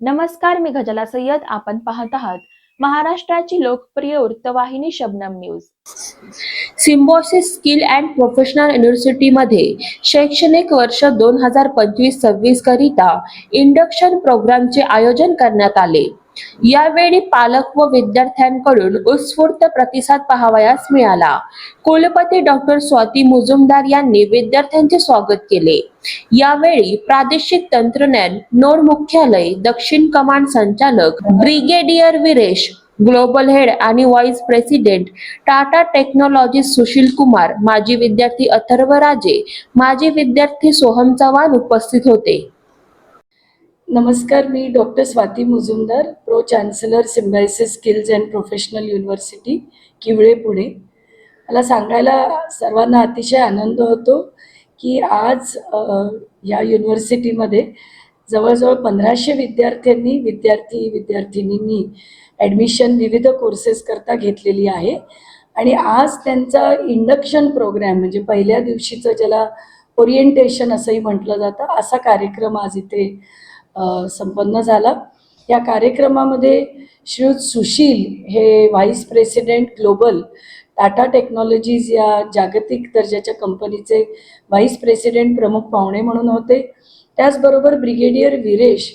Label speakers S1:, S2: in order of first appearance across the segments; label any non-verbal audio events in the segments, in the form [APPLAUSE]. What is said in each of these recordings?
S1: नमस्कार मी गजला सय्यद. आपण पाहत आहात महाराष्ट्राची लोकप्रिय वृत्तवाहिनी Shabnam news. Symbiosis skill and professional युनिव्हर्सिटीमध्ये शैक्षणिक वर्ष दोन हजार पंचवीस सव्वीस करिता इंडक्शन प्रोग्रामचे आयोजन करण्यात आले. यावेळी पालक व विद्यार्थ्यांकडून उत्स्फूर्त प्रतिसाद पाहावयास मिळाला. कुलपती डॉक्टर स्वाती मुजुमदार यांनी विद्यार्थ्यांचे स्वागत केले. यावेळी प्रादेशिक तंत्रज्ञान नोड मुख्यालय दक्षिण कमांड संचालक ब्रिगेडियर विरेश ग्लोबल हेड आणि vice president Tata technology Sushil Kumar माजी विद्यार्थी अथर्व राजे माजी विद्यार्थी सोहम चव्हाण उपस्थित होते.
S2: नमस्कार मी doctor Swati Mujumdar pro chancellor Symbiosis skills and professional university Kiwale Pune. मला सांगायला सर्वांना अतिशय आनंद होतो की आज या युनिव्हर्सिटीमध्ये जवळजवळ पंधराशे विद्यार्थ्यांनी विद्यार्थी विद्यार्थिनींनी ॲडमिशन विविध कोर्सेसकरता घेतलेली आहे. आणि आज त्यांचा इंडक्शन प्रोग्रॅम म्हणजे पहिल्या दिवशीचं ज्याला ओरिएंटेशन असंही म्हटलं जातं असा कार्यक्रम आज इथे संपन्न झाला. या कार्यक्रमामध्ये श्रीयुत सुशील हे vice president global Tata technologies या जागतिक दर्जाच्या कंपनीचे व्हाईस प्रेसिडेंट प्रमुख पाहुणे म्हणून होते. त्याचबरोबर ब्रिगेडियर विरेश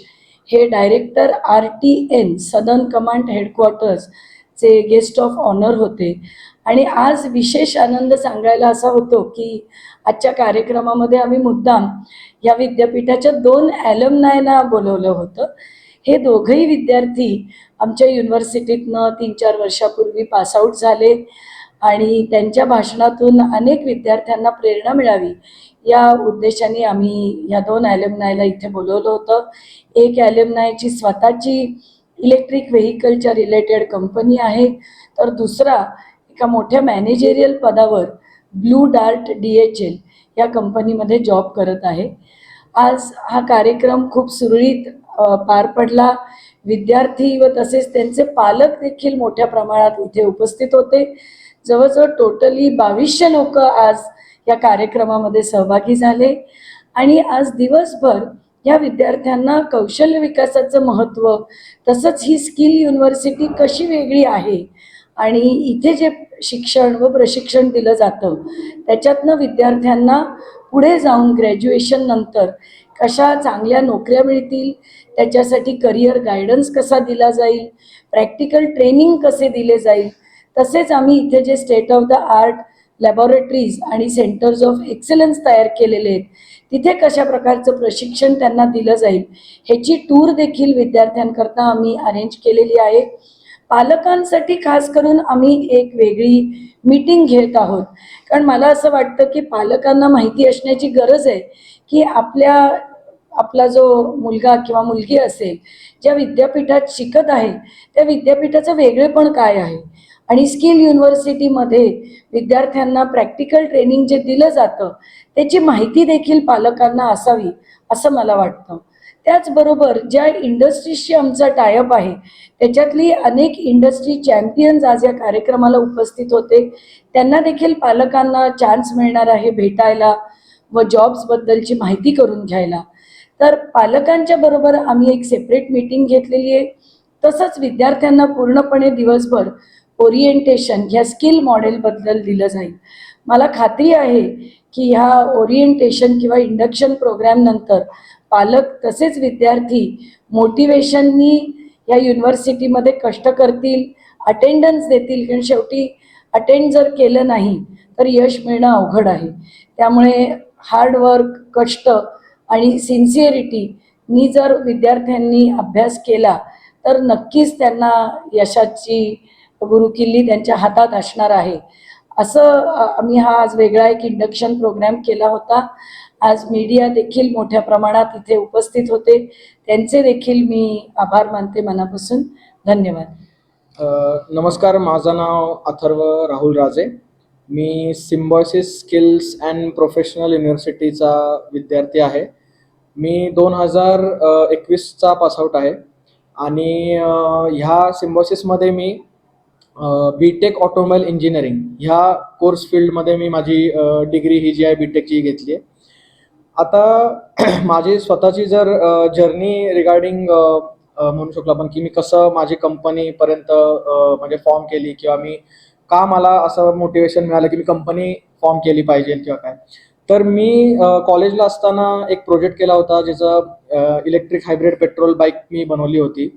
S2: हे director R T N southern command हेडक्वार्टर्सचे guest of honour होते. आणि आज विशेष आनंद सांगायला असा होतो की आजच्या कार्यक्रमामध्ये आम्ही मुद्दाम या विद्यापीठाच्या दोन ॲलमनायना बोलवलं होतं. हे दोघंही विद्यार्थी आमच्या युनिव्हर्सिटीतनं तीन चार वर्षापूर्वी पासआउट झाले आणि त्यांच्या भाषणातून अनेक विद्यार्थ्यांना प्रेरणा मिळावी या उद्देशाने आम्ही या दोन ॲलमनायला इथे बोलवलं होतं. एक ॲलमनायची स्वतःची इलेक्ट्रिक व्हेकलच्या रिलेटेड कंपनी आहे तर दुसरा एका मोठ्या मॅनेजेरियल पदावर Blue Dart D H L या कंपनीमध्ये जॉब करत आहे. आज हा कार्यक्रम खूप सुरळीत पार पडला. विद्यार्थी व तसेच त्यांचे पालक देखील मोठ्या प्रमाणात इथे उपस्थित होते. जवळजवळ टोटली बावीसशे लोक आज या कार्यक्रमामध्ये सहभागी झाले. आणि आज दिवसभर या विद्यार्थ्यांना कौशल्य विकासाचं महत्त्व तसंच ही स्किल युनिव्हर्सिटी कशी वेगळी आहे आणि इथे जे शिक्षण व प्रशिक्षण दिलं जातं त्याच्यातनं विद्यार्थ्यांना पुढे जाऊन ग्रॅज्युएशन नंतर कशा चांगल्या नोकऱ्या मिळतील त्याच्यासाठी करिअर गायडन्स कसा दिला जाईल प्रॅक्टिकल ट्रेनिंग कसे दिले जाईल तसेच आम्ही इथे जे state of the art laboratories आणि सेंटर्स ऑफ एक्सलन्स तयार केलेले आहेत तिथे कशा प्रकारचं प्रशिक्षण त्यांना दिलं जाईल ह्याची टूर देखील विद्यार्थ्यांकरता आम्ही अरेंज केलेली आहे. पालकांसाठी खास करून आम्ही एक वेगळी मीटिंग घेत आहोत. कारण मला असं वाटतं की पालकांना माहिती असण्याची गरज आहे की आपल्या आपला जो मुलगा किंवा मुलगी असेल ज्या विद्यापीठात शिकत आहे त्या विद्यापीठाचं वेगळेपण काय आहे? आणि स्किल युनिव्हर्सिटीमध्ये विद्यार्थ्यांना प्रॅक्टिकल ट्रेनिंग जे दिलं जातं त्याची माहिती देखील पालकांना असावी असं मला वाटतं. त्याचबरोबर ज्या इंडस्ट्रीजशी आमचा टायअप आहे त्याच्यातली अनेक इंडस्ट्री चॅम्पियन्स आज या कार्यक्रमाला उपस्थित होते. त्यांना देखील पालकांना चान्स मिळणार आहे भेटायला व जॉब्सबद्दलची माहिती करून घ्यायला. तर पालकांच्या बरोबर आम्ही एक सेपरेट मीटिंग घेतलेली आहे. तसंच विद्यार्थ्यांना पूर्णपणे दिवसभर ओरिएंटेशन ह्या स्किल मॉडेलबद्दल दिलं जाईल. मला खात्री आहे की ह्या ओरिएंटेशन किंवा इंडक्शन प्रोग्रॅमनंतर पालक तसेच विद्यार्थी मोटिवेशननी या युनिव्हर्सिटीमध्ये कष्ट करतील अटेंडन्स देतील. कारण शेवटी अटेंड जर केलं नाही तर यश मिळणं अवघड आहे. त्यामुळे हार्डवर्क कष्ट आणि सिन्सिअरिटीनी जर विद्यार्थ्यांनी अभ्यास केला तर नक्कीच त्यांना यशाची गुरुकिल्ली त्यांच्या हातात असणार आहे. असं आम्ही हा आज वेगळा एक इंडक्शन प्रोग्राम केला होता. आज मीडिया देखील मोठ्या प्रमाणात इथे उपस्थित होते. त्यांचे देखील मी आभार मानते मनापासून. धन्यवाद.
S3: नमस्कार माझं नाव अथर्व राहुल राजे. मी सिम्बॉयसिस स्किल्स अँड प्रोफेशनल युनिव्हर्सिटीचा विद्यार्थी आहे. मी दोन हजार एकवीसचा पासआउट आहे. आणि ह्या सिम्बॉयसिसमध्ये मी बी टेक ऑटोमोबाईल इंजिनिअरिंग ह्या कोर्स फील्डमध्ये मी माझी डिग्री ही जी आहे बी टेकची घेतली आहे. आता [CLEARS THROAT] माझी स्वतःची जर जर्नी रिगार्डिंग म्हणू शकलो आपण की मी कसं माझी कंपनीपर्यंत म्हणजे फॉर्म केली किंवा मी का मला असं मोटिवेशन मिळालं की मी कंपनी फॉर्म केली पाहिजे किंवा काय. तर मी कॉलेजला असताना एक प्रोजेक्ट केला होता ज्याचं इलेक्ट्रिक हायब्रिड पेट्रोल बाईक मी बनवली होती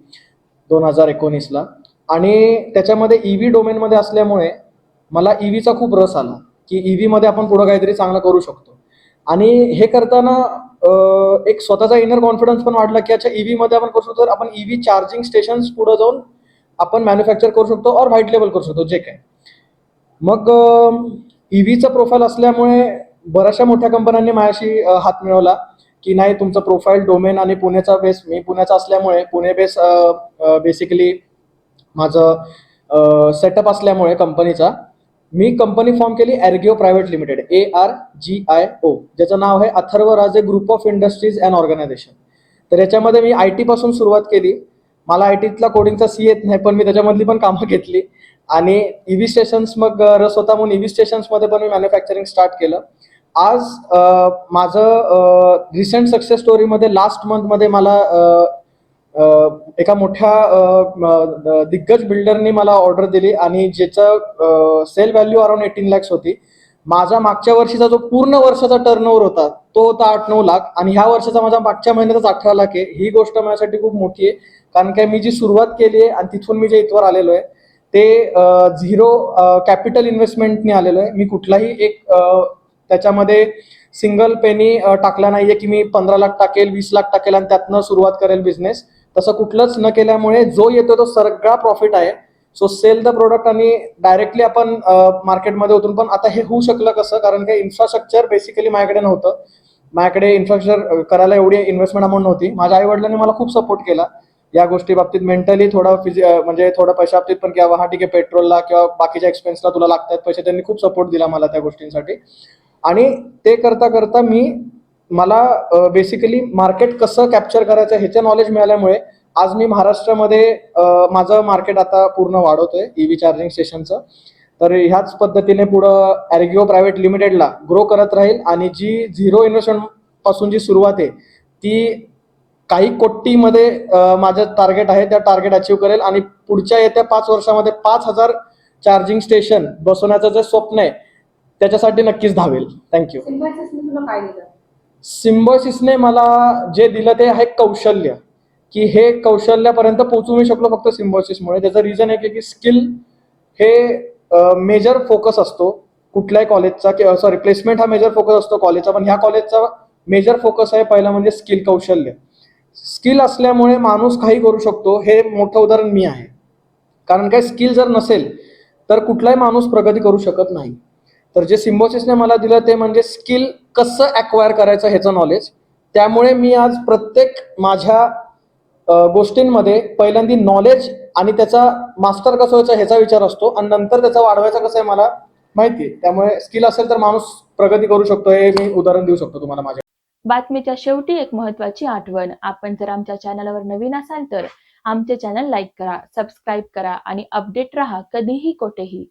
S3: दोन हजार एकोणीसला. आणि त्याच्यामध्ये ई व्ही डोमेनमध्ये असल्यामुळे मला ई व्हीचा खूप रस आला की ई व्हीमध्ये आपण पुढं काहीतरी चांगलं करू शकतो. आणि हे करताना एक स्वतःचा इनर कॉन्फिडन्स पण वाढला की अच्छा ई व्हीमध्ये आपण करू शकतो तर आपण ई व्ही चार्जिंग स्टेशन्स पुढं जाऊन आपण मॅन्युफॅक्चर करू शकतो और व्हाईट लेबल करू शकतो जे काय. मग ई व्हीचं प्रोफाईल असल्यामुळे बऱ्याचशा मोठ्या कंपन्यांनी माझ्याशी हात मिळवला की नाही तुमचं प्रोफाईल डोमेन आणि पुण्याचा बेस मी पुण्याचा असल्यामुळे पुणे बेस बेसिकली माझं सेटअप असल्यामुळे कंपनीचा मी कंपनी फॉर्म केली Argio private limited A R G I O ज्याचं नाव आहे Atharva Raje group of industries and organisation तर याच्यामध्ये मी आयपासून सुरुवात केली. मला आय टीतला कोडिंगचा सी येत नाही पण मी त्याच्यामधली पण कामं घेतली. आणि ई व्ही स्टेशन्स मग रस होता म्हणून ई व्ही स्टेशन्समध्ये पण मी मॅन्युफॅक्चरिंग स्टार्ट केलं. आज माझं रिसेंट सक्सेस स्टोरीमध्ये लास्ट मंथमध्ये मला एका मोठ्या दिग्गज बिल्डरनी मला ऑर्डर दिली आणि ज्याचं sale value around eighteen lakhs होती. माझा मागच्या वर्षीचा जो पूर्ण वर्षाचा टर्नओव्हर होता तो होता आठ नऊ लाख आणि ह्या वर्षाचा माझा मागच्या महिन्यातच अठरा लाख आहे. ही गोष्ट माझ्यासाठी खूप मोठी आहे. कारण काय मी जी सुरुवात केली आहे आणि तिथून मी जे इथवर आलेलो आहे ते झिरो कॅपिटल इन्व्हेस्टमेंटने आलेलो आहे. मी कुठलाही एक त्याच्यामध्ये सिंगल पेनी टाकला नाहीये की मी पंधरा लाख टाकेल वीस लाख टाकेल आणि त्यातनं सुरुवात करेल बिझनेस तसं कुठलंच न केल्यामुळे जो येतो तो सगळा प्रॉफिट आहे. सो सेल द प्रोडक्ट आणि डायरेक्टली आपण मार्केटमध्ये उतरून पण आता हे होऊ शकलं कसं? कारण काय इन्फ्रास्ट्रक्चर बेसिकली माझ्याकडे नव्हतं. माझ्याकडे इन्फ्रास्ट्रक्चर करायला एवढी इन्व्हेस्टमेंट अमाऊंट नव्हती. माझ्या आई वडिलांनी मला खूप सपोर्ट केला. या गोष्टी बाबतीत मेंटली थोडं फिजि म्हणजे थोडं पैशा बाबतीत पण किंवा हा ठीक आहे पेट्रोलला किंवा बाकीच्या एक्सपेन्सला तुला लागतात पैसे त्यांनी खूप सपोर्ट दिला मला त्या गोष्टींसाठी. आणि ते करता करता मी मला बेसिकली मार्केट कसं कॅप्चर करायचं ह्याचं नॉलेज मिळाल्यामुळे आज मी महाराष्ट्रामध्ये माझं मार्केट आता पूर्ण वाढवतोय ईव्ही चार्जिंग स्टेशनचं तर ह्याच पद्धतीने पुढं ॲर्गिओ प्रायव्हेट लिमिटेडला ग्रो करत राहील आणि जी झिरो इन्व्हेस्टमेंटपासून जी सुरुवात आहे ती काही कोटीमध्ये माझं टार्गेट आहे त्या टार्गेट अचीव करेल आणि पुढच्या येत्या पाच वर्षामध्ये पाच हजार चार्जिंग स्टेशन बसवण्याचं जे स्वप्न आहे त्याच्यासाठी नक्कीच धावेल. थँक्यू
S1: काय
S3: सिम्बॉसिसने मला जे दिलं ते आहे कौशल्य. की हे कौशल्यापर्यंत पोहोचू मी शकलो फक्त सिम्बॉसिसमुळे त्याचं रिझन आहे की स्किल हे मेजर फोकस असतो कुठल्याही कॉलेजचा सॉरी प्लेसमेंट हा मेजर फोकस असतो कॉलेजचा पण ह्या कॉलेजचा मेजर फोकस आहे पहिला म्हणजे स्किल कौशल्य. स्किल असल्यामुळे माणूस काही करू शकतो हे मोठं उदाहरण मी आहे. कारण काय स्किल जर नसेल तर कुठलाही माणूस प्रगती करू शकत नाही. तर जे सिम्बॉसिसने मला दिलं ते म्हणजे स्किल कसं ॲक्वायर करायचं ह्याचं नॉलेज त्यामुळे मी आज प्रत्येक माझ्या गोष्टींमध्ये पहिल्यांदी नॉलेज आणि त्याचा मास्टर कसं व्हायचा ह्याचा विचार असतो आणि नंतर त्याचा वाढवायचा कसं आहे मला माहिती आहे. त्यामुळे स्किल असेल तर माणूस प्रगती करू शकतो हे मी उदाहरण देऊ शकतो तुम्हाला माझ्या.
S1: बातमीच्या शेवटी एक महत्वाची आठवण. आपण जर आमच्या चॅनलवर नवीन असाल तर आमचे चॅनल लाईक करा सबस्क्राईब करा आणि अपडेट राहा कधीही कोठेही.